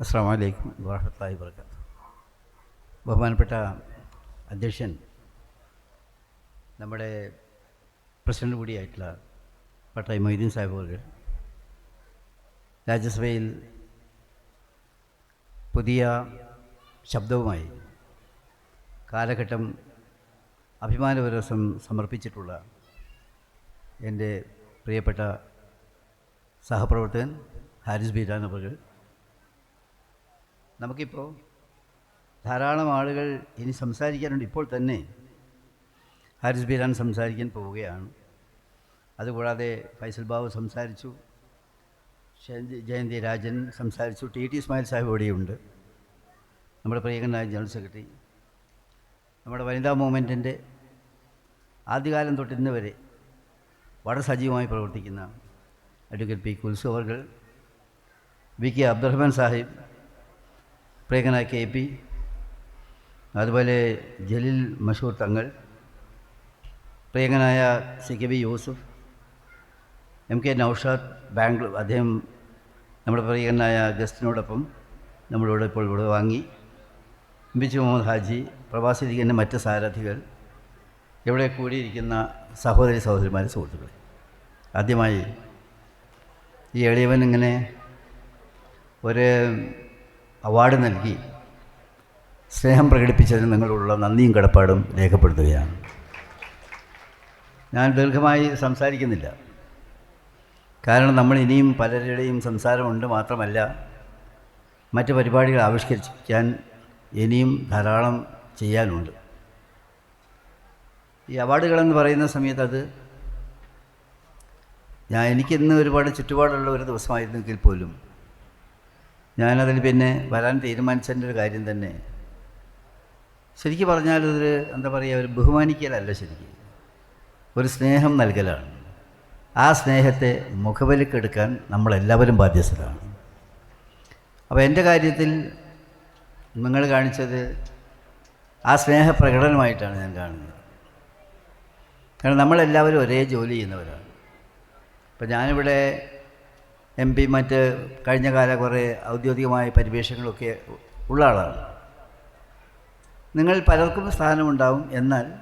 അസ്സാം വാഹത്തായി വർക്കാത്ത് ബഹുമാനപ്പെട്ട അധ്യക്ഷൻ നമ്മുടെ പ്രസിഡന്റ് കൂടിയായിട്ടുള്ള പട്ടായി മൊയ്തീൻ സാഹിബ് അവർ രാജ്യസഭയിൽ പുതിയ ശബ്ദവുമായി കാലഘട്ടം അഭിമാനപരസം സമർപ്പിച്ചിട്ടുള്ള എന്റെ പ്രിയപ്പെട്ട സഹപ്രവർത്തകൻ ഹാരിസ് ബീരാൻ അവർ നമുക്കിപ്പോൾ ധാരാളം ആളുകൾ ഇനി സംസാരിക്കാനുണ്ട്. ഇപ്പോൾ തന്നെ ഹാരിസ് ബീരാൻ സംസാരിക്കാൻ പോവുകയാണ്. അതുകൂടാതെ ഫൈസൽ ബാബു സംസാരിച്ചു. ജയന്തി രാജൻ സംസാരിച്ചു. ടി ടി ഇസ്മായിൽ സാഹിബ് ഇവിടെയുണ്ട് നമ്മുടെ പ്രിയങ്കനായ ജനറൽ സെക്രട്ടറി. നമ്മുടെ വനിതാ മൂവ്മെന്റിന്റെ ആദ്യകാലം തൊട്ട് ഇന്ന് വരെ വളരെ സജീവമായി പ്രവർത്തിക്കുന്ന അഡ്വക്കേറ്റ് പി കുൽസു അവർ വി കെ അബ്ദുറഹ്മാൻ സാഹിബ് പ്രിയങ്കനായ കെ പി അതുപോലെ Jaleel Mashoor Thangal പ്രിയങ്കനായ C K B Yusuf M K Naushad Bangalore അദ്ദേഹം നമ്മുടെ പ്രിയങ്കനായ ഗസ്റ്റിനോടൊപ്പം നമ്മളോട് ഇപ്പോൾ ഇവിടെ വാങ്ങി. ബിജു മുഹമ്മദ് ഹാജി പ്രവാസി ലീഗിന്റെ മറ്റ് സാരഥികൾ ഇവിടെ കൂടിയിരിക്കുന്ന സഹോദരി സഹോദരിമാരെ സുഹൃത്തുക്കൾ ആദ്യമായി ഈ എളിയവൻ ഇങ്ങനെ ഒരു അവാർഡ് നൽകി. സ്നേഹം പ്രകടിപ്പിച്ചതിന് നിങ്ങളുള്ള നന്ദിയും കടപ്പാടും രേഖപ്പെടുത്തുകയാണ്. ഞാൻ ദീർഘമായി സംസാരിക്കുന്നില്ല. കാരണം നമ്മൾ ഇനിയും പലരുടെയും സംസാരമുണ്ട് മാത്രമല്ല മറ്റ് പരിപാടികൾ ആവിഷ്കരിക്കാൻ ഇനിയും ധാരാളം ചെയ്യാനുണ്ട്. ഈ അവാർഡുകളെന്ന് പറയുന്ന സമയത്ത് അത് ഞാൻ എനിക്കിന്ന് ഒരുപാട് ചുറ്റുപാടുള്ള ഒരു ദിവസമായിരുന്നെങ്കിൽ പോലും ഞാനതിൽ പിന്നെ വരാൻ തീരുമാനിച്ചതിന്റെ ഒരു കാര്യം തന്നെ. ശരിക്കും പറഞ്ഞാൽ ഇതൊരു എന്താ പറയുക ഒരു ബഹുമാനിക്കലല്ല ശരിക്കും. ഒരു സ്നേഹം നൽകലാണ്. ആ സ്നേഹത്തെ മുഖവിലക്കെടുക്കാൻ നമ്മളെല്ലാവരും ബാധ്യസ്ഥരാണ്. അപ്പോൾ എന്റെ കാര്യത്തിൽ നിങ്ങൾ കാണിച്ചത് ആ സ്നേഹ പ്രകടനമായിട്ടാണ് ഞാൻ കാണുന്നത്. കാരണം നമ്മളെല്ലാവരും ഒരേ ജോലി ചെയ്യുന്നവരാണ്. അപ്പം ഞാനിവിടെ എം പി മറ്റ് കഴിഞ്ഞ കാല കുറേ ഔദ്യോഗികമായ പരിവേഷങ്ങളൊക്കെ ഉള്ള ആളാണ്. നിങ്ങൾ പലർക്കും സ്ഥാനമുണ്ടാവും. എന്നാൽ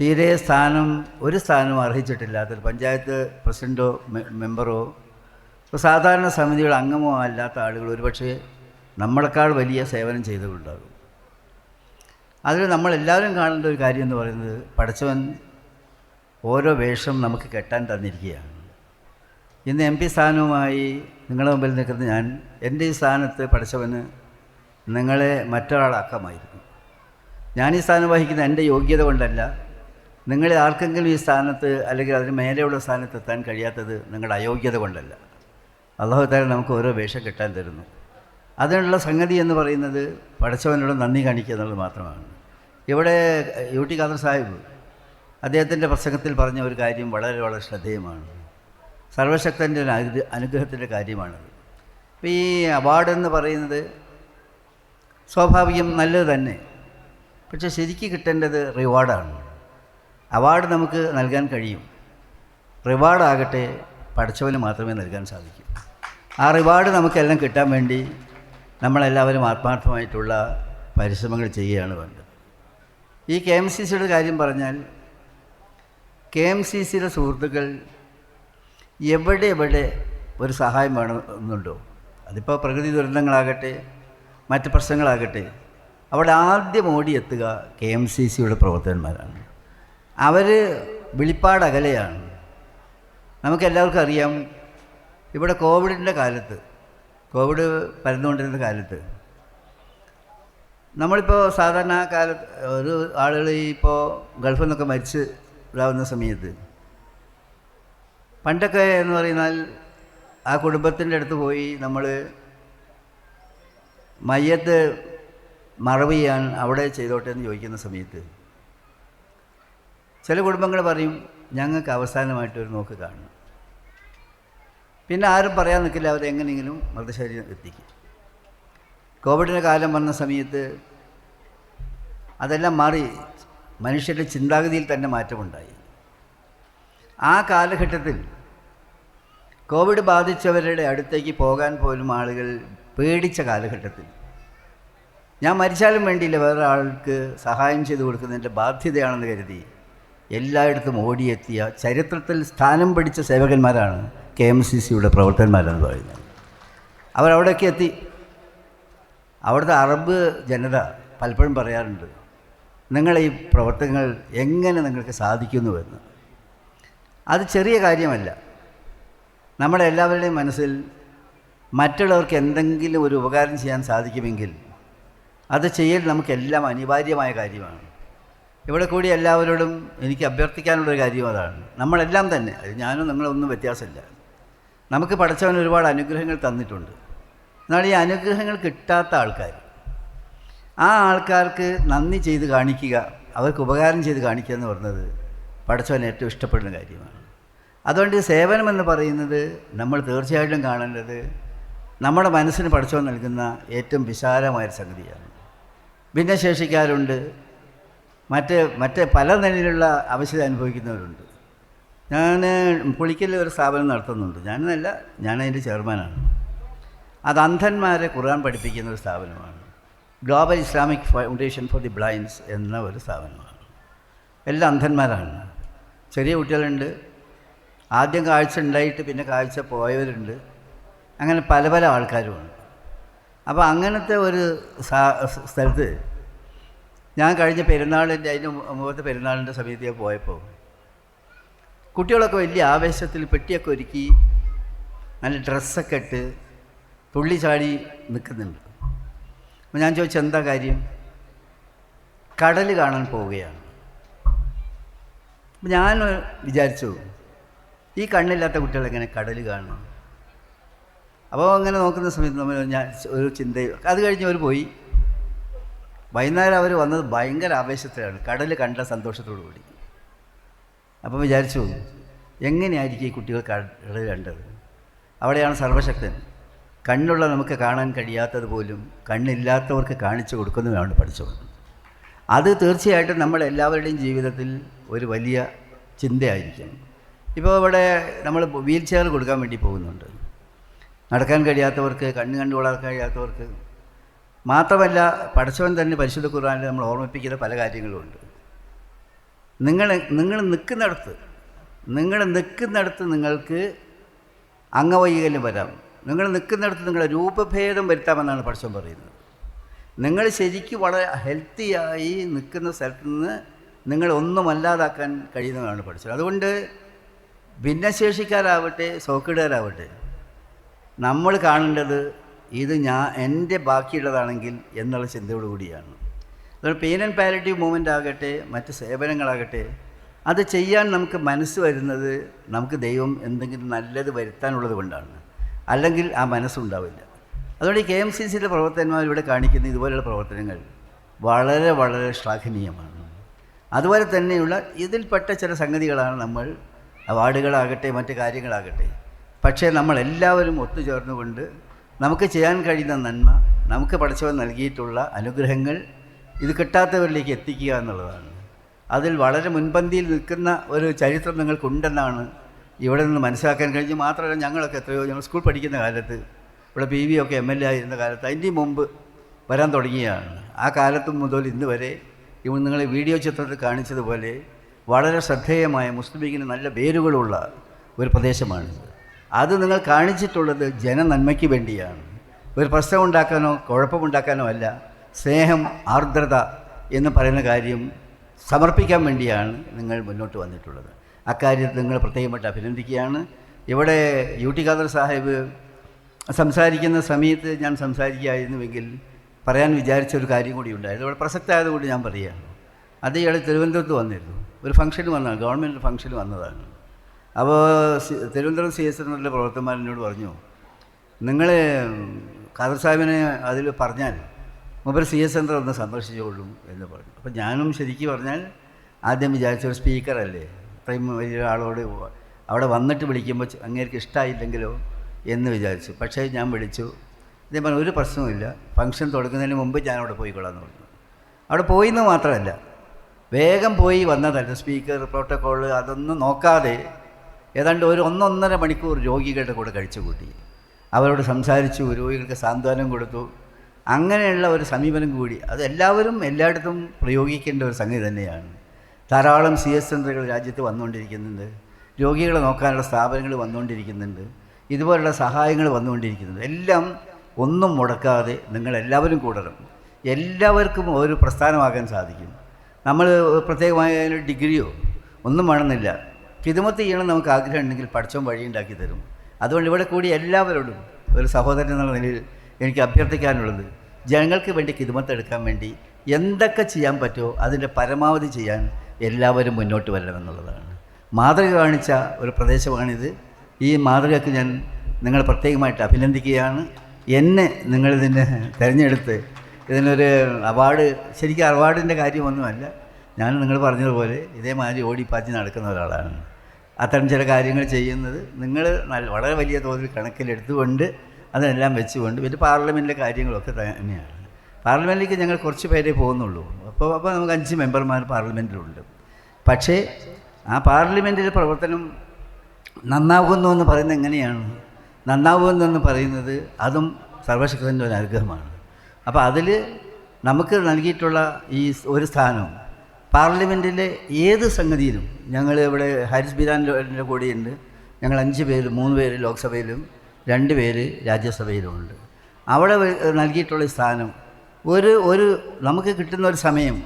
തീരെ സ്ഥാനം ഒരു സ്ഥാനവും അർഹിച്ചിട്ടില്ലാത്ത പഞ്ചായത്ത് പ്രസിഡന്റോ മെമ്പറോ ഇപ്പോൾ സാധാരണ സമിതിയുടെ അംഗമോ അല്ലാത്ത ആളുകൾ ഒരുപക്ഷെ നമ്മളെക്കാൾ വലിയ സേവനം ചെയ്തിട്ടുണ്ടാകും അതിൽ നമ്മളെല്ലാവരും കാണേണ്ട ഒരു കാര്യം എന്ന് പറയുന്നത് പഠിച്ചവൻ ഓരോ വേഷം നമുക്ക് കെട്ടാൻ തന്നിരിക്കുകയാണ്. ഇന്ന് എം പി സ്ഥാനവുമായി നിങ്ങളുടെ മുമ്പിൽ നിൽക്കുന്ന ഞാൻ. എന്റെ ഈ സ്ഥാനത്ത് പഠിച്ചവന് നിങ്ങളെ മറ്റൊരാളാക്കാമായിരുന്നു. ഞാൻ ഈ സ്ഥാനം വഹിക്കുന്ന എന്റെ യോഗ്യത കൊണ്ടല്ല നിങ്ങളെ ആർക്കെങ്കിലും ഈ സ്ഥാനത്ത് അല്ലെങ്കിൽ അതിന് മേലെയുള്ള സ്ഥാനത്ത് എത്താൻ കഴിയാത്തത് നിങ്ങളുടെ അയോഗ്യത കൊണ്ടല്ല. അള്ളാഹു താരം നമുക്ക് ഓരോ വേഷം കിട്ടാൻ തരുന്നു. അതിനുള്ള സംഗതി എന്ന് പറയുന്നത് പഠിച്ചവനോട് നന്ദി കാണിക്കുക എന്നുള്ളത് മാത്രമാണ്. ഇവിടെ യു ടി ഖാദർ സാഹിബ് അദ്ദേഹത്തിന്റെ പ്രസംഗത്തിൽ പറഞ്ഞ ഒരു കാര്യം വളരെ വളരെ ശ്രദ്ധേയമാണ്. സർവശക്തന്റെ അനുഗ്രഹത്തിന്റെ കാര്യമാണത്. അപ്പോൾ ഈ അവാർഡ് എന്ന് പറയുന്നത് സ്വാഭാവികം നല്ലത് തന്നെ. പക്ഷെ ശരിക്കും കിട്ടേണ്ടത് റിവാർഡാണ്. അവാർഡ് നമുക്ക് നൽകാൻ കഴിയും. റിവാർഡാകട്ടെ പഠിച്ചവന് മാത്രമേ നൽകാൻ സാധിക്കൂ. ആ റിവാർഡ് നമുക്കെല്ലാം കിട്ടാൻ വേണ്ടി നമ്മളെല്ലാവരും ആത്മാർത്ഥമായിട്ടുള്ള പരിശ്രമങ്ങൾ ചെയ്യുകയാണ് വേണ്ടത്. ഈ കെ എം സി സിയുടെ കാര്യം പറഞ്ഞാൽ കെ എം സി സിയുടെ സുഹൃത്തുക്കൾ എവിടെ എവിടെ ഒരു സഹായം വേണമെന്നുണ്ടോ? അതിപ്പോൾ പ്രകൃതി ദുരന്തങ്ങളാകട്ടെ മറ്റ് പ്രശ്നങ്ങളാകട്ടെ അവിടെ ആദ്യം ഓടിയെത്തുക കെ എം സി സിയുടെ പ്രവർത്തകന്മാരാണ്. അവർ വിളിപ്പാടകലെയാണ്. നമുക്കെല്ലാവർക്കും അറിയാം ഇവിടെ കോവിഡിന്റെ കാലത്ത് കോവിഡ് പരന്നുകൊണ്ടിരുന്ന കാലത്ത് നമ്മളിപ്പോൾ സാധാരണ കാലത്ത് ഒരു ആളുകൾ ഇപ്പോൾ ഗൾഫിൽ നിന്നൊക്കെ മരിച്ച് ഇതാവുന്ന സമയത്ത് പണ്ടൊക്കെ എന്ന് പറയുന്നാൽ ആ കുടുംബത്തിന്റെ അടുത്ത് പോയി നമ്മൾ മയ്യത്ത് മറവ് ചെയ്യാൻ അവിടെ ചെയ്തോട്ടെ എന്ന് ചോദിക്കുന്ന സമയത്ത് ചില കുടുംബങ്ങൾ പറയും ഞങ്ങൾക്ക് അവസാനമായിട്ട് ഒരു നോക്ക് കാണണം. പിന്നെ ആരും പറയാൻ നിൽക്കില്ല അവരെങ്ങനെയെങ്കിലും മൃതശരീരം എത്തിക്കും. കോവിഡിന്റെ കാലം വന്ന സമയത്ത് അതെല്ലാം മാറി മനുഷ്യരുടെ ചിന്താഗതിയിൽ തന്നെ മാറ്റമുണ്ടായി. ആ കാലഘട്ടത്തിൽ കോവിഡ് ബാധിച്ചവരുടെ അടുത്തേക്ക് പോകാൻ പോലും ആളുകൾ പേടിച്ച കാലഘട്ടത്തിൽ. ഞാൻ മരിച്ചാലും വേണ്ടിയില്ല വേറെ ആൾക്ക് സഹായം ചെയ്തു കൊടുക്കുന്നതിന്റെ ബാധ്യതയാണെന്ന് കരുതി എല്ലായിടത്തും ഓടിയെത്തിയ ചരിത്രത്തിൽ സ്ഥാനം പിടിച്ച സേവകന്മാരാണ് കെ എം സി സിയുടെ പ്രവർത്തകന്മാരെന്ന് പറയുന്നത്. അവരവിടേക്ക് എത്തി. അവിടുത്തെ അറബ് ജനത പലപ്പോഴും പറയാറുണ്ട് നിങ്ങൾ ഈ പ്രവർത്തനങ്ങൾ എങ്ങനെ നിങ്ങൾക്ക് സാധിക്കുന്നുവെന്ന്? അത് ചെറിയ കാര്യമല്ല. നമ്മുടെ എല്ലാവരുടെയും മനസ്സിൽ മറ്റുള്ളവർക്ക് എന്തെങ്കിലും ഒരു ഉപകാരം ചെയ്യാൻ സാധിക്കുമെങ്കിൽ അത് ചെയ്യൽ നമുക്കെല്ലാം അനിവാര്യമായ കാര്യമാണ്. ഇവിടെ കൂടി എല്ലാവരോടും എനിക്ക് അഭ്യർത്ഥിക്കാനുള്ളൊരു കാര്യം അതാണ്. നമ്മളെല്ലാം തന്നെ അത് ഞാനും നിങ്ങളൊന്നും വ്യത്യാസമില്ല. നമുക്ക് പഠിച്ചവൻ ഒരുപാട് അനുഗ്രഹങ്ങൾ തന്നിട്ടുണ്ട്. എന്നാൽ ഈ അനുഗ്രഹങ്ങൾ കിട്ടാത്ത ആൾക്കാർ ആ ആൾക്കാർക്ക് നന്ദി ചെയ്ത് കാണിക്കുക അവർക്ക് ഉപകാരം ചെയ്ത് കാണിക്കുക എന്ന് പറഞ്ഞത് പഠിച്ചവൻ ഏറ്റവും ഇഷ്ടപ്പെടുന്ന കാര്യമാണ്. അതുകൊണ്ട് ഈ സേവനം എന്ന് പറയുന്നത് നമ്മൾ തീർച്ചയായിട്ടും കാണേണ്ടത് നമ്മുടെ മനസ്സിന് പഠിച്ചു നൽകുന്ന ഏറ്റവും വിശാലമായ സംഗതിയാണ്. ഭിന്നശേഷിക്കാരുണ്ട് മറ്റ് മറ്റ് പല നിലയിലുള്ള ആവശ്യത അനുഭവിക്കുന്നവരുണ്ട്. ഞാൻ പുളിക്കലിൽ ഒരു സ്ഥാപനം നടത്തുന്നുണ്ട്. ഞാനെന്നല്ല ഞാനതിന്റെ ചെയർമാനാണ്. അത് അന്ധന്മാരെ ഖുർആൻ പഠിപ്പിക്കുന്ന ഒരു സ്ഥാപനമാണ്. Global Islamic foundation for the blinds എന്ന ഒരു സ്ഥാപനമാണ്. എല്ലാം അന്ധന്മാരാണ്. ചെറിയ കുട്ടികളുണ്ട്. ആദ്യം കാഴ്ച ഉണ്ടായിട്ട് പിന്നെ കാഴ്ച പോയവരുണ്ട്. അങ്ങനെ പല പല ആൾക്കാരുമാണ് അപ്പോൾ അങ്ങനത്തെ ഒരു സ്ഥലത്ത് ഞാൻ കഴിഞ്ഞ പെരുന്നാളിന്റെ അതിന് മുമ്പത്തെ പെരുന്നാളിന്റെ സമയത്ത് ഞാൻ പോയപ്പോൾ കുട്ടികളൊക്കെ വലിയ ആവേശത്തിൽ പെട്ടിയൊക്കെ ഒരുക്കി നല്ല ഡ്രസ്സൊക്കെ ഇട്ട് തുള്ളി ചാടി നിൽക്കുന്നുണ്ട്. അപ്പോൾ ഞാൻ ചോദിച്ചു എന്താ കാര്യം? കടൽ കാണാൻ പോവുകയാണ്. അപ്പം ഞാൻ വിചാരിച്ചു ഈ കണ്ണില്ലാത്ത കുട്ടികൾ എങ്ങനെ കടൽ കാണണം. അപ്പോൾ അങ്ങനെ നോക്കുന്ന സമയത്ത് നമ്മൾ ഞാൻ ഒരു ചിന്ത അത് കഴിഞ്ഞ് അവർ പോയി. വൈകുന്നേരം അവർ വന്നത് ഭയങ്കര ആവേശത്തിലാണ്. കടൽ കണ്ട സന്തോഷത്തോടു കൂടി. അപ്പം വിചാരിച്ചു എങ്ങനെയായിരിക്കും ഈ കുട്ടികൾ കടൽ കണ്ടത്? അവിടെയാണ് സർവശക്തൻ കണ്ണുള്ള നമുക്ക് കാണാൻ കഴിയാത്തത് പോലും കണ്ണില്ലാത്തവർക്ക് കാണിച്ചു കൊടുക്കുന്നതാണ് പഠിച്ചത് അത് തീർച്ചയായിട്ടും നമ്മളെല്ലാവരുടെയും ജീവിതത്തിൽ ഒരു വലിയ ചിന്തയായിരിക്കും. ഇപ്പോൾ ഇവിടെ നമ്മൾ വീൽ ചെയർ കൊടുക്കാൻ വേണ്ടി പോകുന്നുണ്ട്. നടക്കാൻ കഴിയാത്തവർക്ക് കണ്ണ് കണ്ടു വളർക്കാൻ കഴിയാത്തവർക്ക്. മാത്രമല്ല പഠിച്ചവൻ തന്നെ പരിശുദ്ധ ഖുർആനിൽ നമ്മൾ ഓർമ്മിപ്പിക്കുന്ന പല കാര്യങ്ങളുമുണ്ട് നിങ്ങൾ നിങ്ങൾ നിൽക്കുന്നിടത്ത് നിങ്ങൾ നിൽക്കുന്നിടത്ത് നിങ്ങൾക്ക് അംഗവൈകല്യം വരാം. നിങ്ങൾ നിൽക്കുന്നിടത്ത് നിങ്ങളെ രൂപഭേദം വരുത്താമെന്നാണ് പഠിച്ചവൻ പറയുന്നത്. നിങ്ങൾ ശരിക്കും വളരെ ഹെൽത്തിയായി നിൽക്കുന്ന സ്ഥലത്ത് നിന്ന് നിങ്ങൾ ഒന്നുമല്ലാതാക്കാൻ കഴിയുന്നതാണ് പഠിച്ചത്. അതുകൊണ്ട് ഭിന്നശേഷിക്കാരാവട്ടെ സോക്കിടുകാരാവട്ടെ നമ്മൾ കാണേണ്ടത് ഇത് ഞാൻ എന്റെ ബാക്കിയുള്ളതാണെങ്കിൽ എന്നുള്ള ചിന്തയോടു കൂടിയാണ്. അതുകൊണ്ട് പെയിൻ ആൻഡ് പാരറ്റീവ് മൂവ്മെന്റ് ആകട്ടെ മറ്റ് സേവനങ്ങളാകട്ടെ അത് ചെയ്യാൻ നമുക്ക് മനസ്സ് വരുന്നത് നമുക്ക് ദൈവം എന്തെങ്കിലും നല്ലത് വരുത്താനുള്ളത് കൊണ്ടാണ്. അല്ലെങ്കിൽ ആ മനസ്സുണ്ടാവില്ല അതുകൊണ്ട് ഈ കെ എം സി സിയിലെ പ്രവർത്തകന്മാർ ഇവിടെ കാണിക്കുന്ന ഇതുപോലെയുള്ള പ്രവർത്തനങ്ങൾ വളരെ വളരെ ശ്ലാഘനീയമാണ്. അതുപോലെ തന്നെയുള്ള ഇതിൽപ്പെട്ട ചില സംഗതികളാണ് നമ്മൾ അവാർഡുകളാകട്ടെ മറ്റു കാര്യങ്ങളാകട്ടെ. പക്ഷേ നമ്മളെല്ലാവരും ഒത്തുചേർന്നുകൊണ്ട് നമുക്ക് ചെയ്യാൻ കഴിയുന്ന നന്മ നമുക്ക് പഠിച്ചവൻ നൽകിയിട്ടുള്ള അനുഗ്രഹങ്ങൾ ഇത് കിട്ടാത്തവരിലേക്ക് എത്തിക്കുക എന്നുള്ളതാണ്. അതിൽ വളരെ മുൻപന്തിയിൽ നിൽക്കുന്ന ഒരു ചരിത്രം നിങ്ങൾക്കുണ്ടെന്നാണ് ഇവിടെ നിന്ന് മനസ്സിലാക്കാൻ കഴിഞ്ഞു മാത്രമല്ല ഞങ്ങളൊക്കെ എത്രയോ ഞങ്ങൾ സ്കൂൾ പഠിക്കുന്ന കാലത്ത് ഇവിടെ പി വി ഒക്കെ എം എൽ എ ആയിരുന്ന കാലത്ത് അതിന്റെ മുമ്പ് വരാൻ തുടങ്ങിയതാണ്. ആ കാലത്ത് മുതൽ ഇന്ന് വരെ ഇവ നിങ്ങളെ വീഡിയോ ചിത്രത്തിൽ കാണിച്ചതുപോലെ വളരെ ശ്രദ്ധേയമായ മുസ്ലിം ലീഗിന് നല്ല വേരുകളുള്ള ഒരു പ്രദേശമാണിത്. അത് നിങ്ങൾ കാണിച്ചിട്ടുള്ളത് ജനനന്മയ്ക്ക് വേണ്ടിയാണ്. ഒരു പ്രശ്നം ഉണ്ടാക്കാനോ കുഴപ്പമുണ്ടാക്കാനോ അല്ല സ്നേഹം ആർദ്രത എന്ന് പറയുന്ന കാര്യം സമർപ്പിക്കാൻ വേണ്ടിയാണ് നിങ്ങൾ മുന്നോട്ട് വന്നിട്ടുള്ളത്. അക്കാര്യത്തിൽ നിങ്ങൾ പ്രത്യേകമായിട്ട് അഭിനന്ദിക്കുകയാണ്. ഇവിടെ യു ടി ഖാദർ സാഹിബ് സംസാരിക്കുന്ന സമയത്ത് ഞാൻ സംസാരിക്കുകയായിരുന്നുവെങ്കിൽ പറയാൻ വിചാരിച്ച ഒരു കാര്യം കൂടി ഉണ്ടായിരുന്നു. ഇവിടെ പ്രസക്തമായതുകൊണ്ട് ഞാൻ പറയുകയാണ്. അത് ഇയാൾ തിരുവനന്തപുരത്ത് വന്നിരുന്നു. ഒരു ഫംഗ്ഷന് വന്നതാണ് ഗവൺമെന്റ് ഫംഗ്ഷന് വന്നതാണ്. അപ്പോൾ തിരുവനന്തപുരം സി എസ് എന്നുള്ള പ്രവർത്തകന്മാരെന്നോട് പറഞ്ഞു നിങ്ങൾ ഖാദർ സാഹിബിനെ അതിൽ പറഞ്ഞാൽ മുമ്പ് സി എസ് സെന്റർ ഒന്ന് സന്ദർശിച്ചോളും എന്ന് പറഞ്ഞു. അപ്പോൾ ഞാനും ശരിക്കും പറഞ്ഞാൽ ആദ്യം വിചാരിച്ച ഒരു സ്പീക്കറല്ലേ ഇത്രയും വലിയ അവിടെ വന്നിട്ട് വിളിക്കുമ്പോൾ അങ്ങേർക്ക് ഇഷ്ടമായില്ലെങ്കിലോ എന്ന് വിചാരിച്ചു. പക്ഷേ ഞാൻ വിളിച്ചു. ഇതേ പറഞ്ഞു ഒരു പ്രശ്നവുമില്ല. ഫംഗ്ഷൻ തുടങ്ങുന്നതിന് മുമ്പ് ഞാൻ അവിടെ പോയിക്കൊള്ളാം എന്ന് പറഞ്ഞു. അവിടെ പോയിന്ന് മാത്രമല്ല വേഗം പോയി വന്നതായിരുന്നു സ്പീക്കർ പ്രോട്ടോക്കോൾ അതൊന്നും നോക്കാതെ ഏതാണ്ട് ഒരു ഒന്നൊന്നര മണിക്കൂർ രോഗികളുടെ കൂടെ കഴിച്ചു കൂട്ടി. അവരോട് സംസാരിച്ചു രോഗികൾക്ക് സാന്ത്വനം കൊടുത്തു. അങ്ങനെയുള്ള ഒരു സമീപനം കൂടി. അത് എല്ലാവരും എല്ലായിടത്തും പ്രയോഗിക്കേണ്ട ഒരു സംഗതി തന്നെയാണ്. ധാരാളം സി എസ് സെന്ററുകൾ രാജ്യത്ത് വന്നുകൊണ്ടിരിക്കുന്നുണ്ട്. രോഗികളെ നോക്കാനുള്ള സ്ഥാപനങ്ങൾ വന്നുകൊണ്ടിരിക്കുന്നുണ്ട്. ഇതുപോലുള്ള സഹായങ്ങൾ വന്നുകൊണ്ടിരിക്കുന്നുണ്ട്. എല്ലാം ഒന്നും മുടക്കാതെ നിങ്ങളെല്ലാവരും കൂടണം. എല്ലാവർക്കും ഒരു പ്രസ്ഥാനമാകാൻ സാധിക്കും. നമ്മൾ പ്രത്യേകമായ ഡിഗ്രിയോ ഒന്നും വേണമെന്നില്ല. ഹിദമത്ത് ചെയ്യണം നമുക്ക് ആഗ്രഹം ഉണ്ടെങ്കിൽ പഠിച്ചവും വഴിയുണ്ടാക്കി തരും. അതുകൊണ്ട് ഇവിടെ കൂടി എല്ലാവരോടും ഒരു സഹോദരൻ എന്നുള്ള നിലയിൽ എനിക്ക് അഭ്യർത്ഥിക്കാനുള്ളത് ജനങ്ങൾക്ക് വേണ്ടി ഹിദമത്ത് എടുക്കാൻ വേണ്ടി എന്തൊക്കെ ചെയ്യാൻ പറ്റുമോ അതിന്റെ പരമാവധി ചെയ്യാൻ എല്ലാവരും മുന്നോട്ട് വരണമെന്നുള്ളതാണ്. മാതൃക കാണിച്ച ഒരു പ്രദേശമാണിത്. ഈ മാതൃകയ്ക്ക് ഞാൻ നിങ്ങളെ പ്രത്യേകമായിട്ട് അഭിനന്ദിക്കുകയാണ്. എന്നെ നിങ്ങളിതിനെ തിരഞ്ഞെടുത്ത് ഇതിനൊരു അവാർഡ് ശരിക്കും അവാർഡിന്റെ കാര്യമൊന്നുമല്ല. ഞാൻ നിങ്ങൾ പറഞ്ഞതുപോലെ ഇതേമാതിരി ഓടിപ്പാച്ചി നടക്കുന്ന ഒരാളാണ്. അത്തരം ചില കാര്യങ്ങൾ ചെയ്യുന്നത് നിങ്ങൾ വളരെ വലിയ തോതിൽ കണക്കിലെടുത്തുകൊണ്ട് അതെല്ലാം വെച്ചുകൊണ്ട് പിന്നെ പാർലമെന്റിലെ കാര്യങ്ങളൊക്കെ തന്നെയാണ്. പാർലമെന്റിലേക്ക് ഞങ്ങൾ കുറച്ച് പേരേ പോകുന്നുള്ളൂ. അപ്പോൾ അപ്പോൾ നമുക്ക് അഞ്ച് മെമ്പർമാർ പാർലമെന്റിലുണ്ട് പക്ഷേ ആ പാർലമെന്റിലെ പ്രവർത്തനം നന്നാകുന്നു എന്ന് പറയുന്നത് എങ്ങനെയാണ്? നന്നാകുന്നു എന്ന് പറയുന്നത് അതും സർവശക്തന്റെ ഒരു അനുഗ്രഹമാണ്. അപ്പോൾ അതിൽ നമുക്ക് നൽകിയിട്ടുള്ള ഈ ഒരു സ്ഥാനം പാർലമെന്റിലെ ഏത് സംഗതിയിലും ഞങ്ങൾ ഇവിടെ ഹാരിസ് ബിരാന്റെ കൂടെയുണ്ട്. ഞങ്ങൾ അഞ്ച് പേര് മൂന്ന് പേര് ലോക്സഭയിലും രണ്ട് പേര് രാജ്യസഭയിലുമുണ്ട്. അവിടെ നൽകിയിട്ടുള്ള സ്ഥാനം ഒരു ഒരു നമുക്ക് കിട്ടുന്ന ഒരു സമയം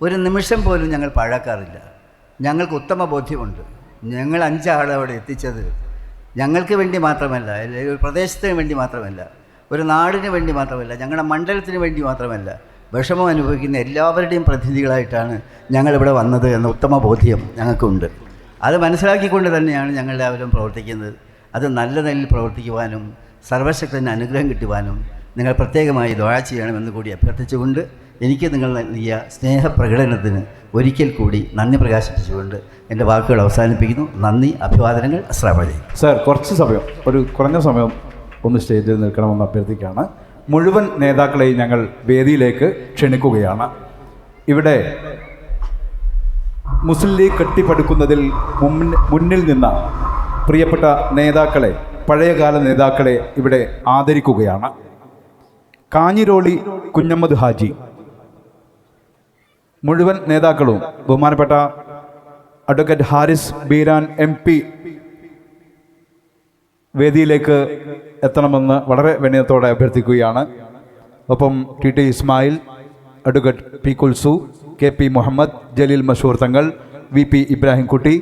ഒരു നിമിഷം പോലും ഞങ്ങൾ പാഴാക്കാറില്ല. ഞങ്ങൾക്ക് ഉത്തമ ബോധ്യമുണ്ട്. ഞങ്ങൾ അഞ്ചാളെ അവിടെ എത്തിച്ചത് ഞങ്ങൾക്ക് വേണ്ടി മാത്രമല്ല അല്ലെങ്കിൽ പ്രദേശത്തിന് വേണ്ടി മാത്രമല്ല. ഒരു നാടിന് വേണ്ടി മാത്രമല്ല ഞങ്ങളുടെ മണ്ഡലത്തിന് വേണ്ടി മാത്രമല്ല വിഷമം അനുഭവിക്കുന്ന എല്ലാവരുടെയും പ്രതിനിധികളായിട്ടാണ് ഞങ്ങളിവിടെ വന്നത് എന്ന ഉത്തമ ബോധ്യം ഞങ്ങൾക്കുണ്ട്. അത് മനസ്സിലാക്കിക്കൊണ്ട് തന്നെയാണ് ഞങ്ങളെല്ലാവരും പ്രവർത്തിക്കുന്നത്. അത് നല്ല നിലയിൽ പ്രവർത്തിക്കുവാനും സർവശക്തന് അനുഗ്രഹം കിട്ടുവാനും നിങ്ങൾ പ്രത്യേകമായി ദ്വാഴ ചെയ്യണമെന്ന് കൂടി അഭ്യർത്ഥിച്ചുകൊണ്ട് എനിക്ക് നിങ്ങൾ നൽകിയ സ്നേഹപ്രകടനത്തിന് ഒരിക്കൽ കൂടി നന്ദി പ്രകാശിപ്പിച്ചുകൊണ്ട് എന്റെ വാക്കുകൾ അവസാനിപ്പിക്കുന്നു. നന്ദി അഭിവാദനങ്ങൾ അസ്രാമലി സാർ കുറച്ച് സമയം ഒരു കുറഞ്ഞ സമയം ഒന്ന് സ്റ്റേജിൽ നിൽക്കണമെന്ന് അഭ്യർത്ഥിക്കുകയാണ്. മുഴുവൻ നേതാക്കളെയും ഞങ്ങൾ വേദിയിലേക്ക് ക്ഷണിക്കുകയാണ്. ഇവിടെ മുസ്ലിം ലീഗ് കെട്ടിപ്പടുക്കുന്നതിൽ മുന്നിൽ നിന്ന പ്രിയപ്പെട്ട നേതാക്കളെ പഴയകാല നേതാക്കളെ ഇവിടെ ആദരിക്കുകയാണ്. കാഞ്ഞിരോളി കുഞ്ഞമ്മദ് ഹാജി. മുഴുവൻ നേതാക്കളും ബഹുമാനപ്പെട്ട advocate Haris Beeran M P വേദിയിലേക്ക് എത്തണമെന്ന് വളരെ വിനയത്തോടെ അഭ്യർത്ഥിക്കുകയാണ്. ഒപ്പം T T Ismail advocate P Kulsu K P Muhammad Jaleel Mashoor Thangal V P Ibrahimkutty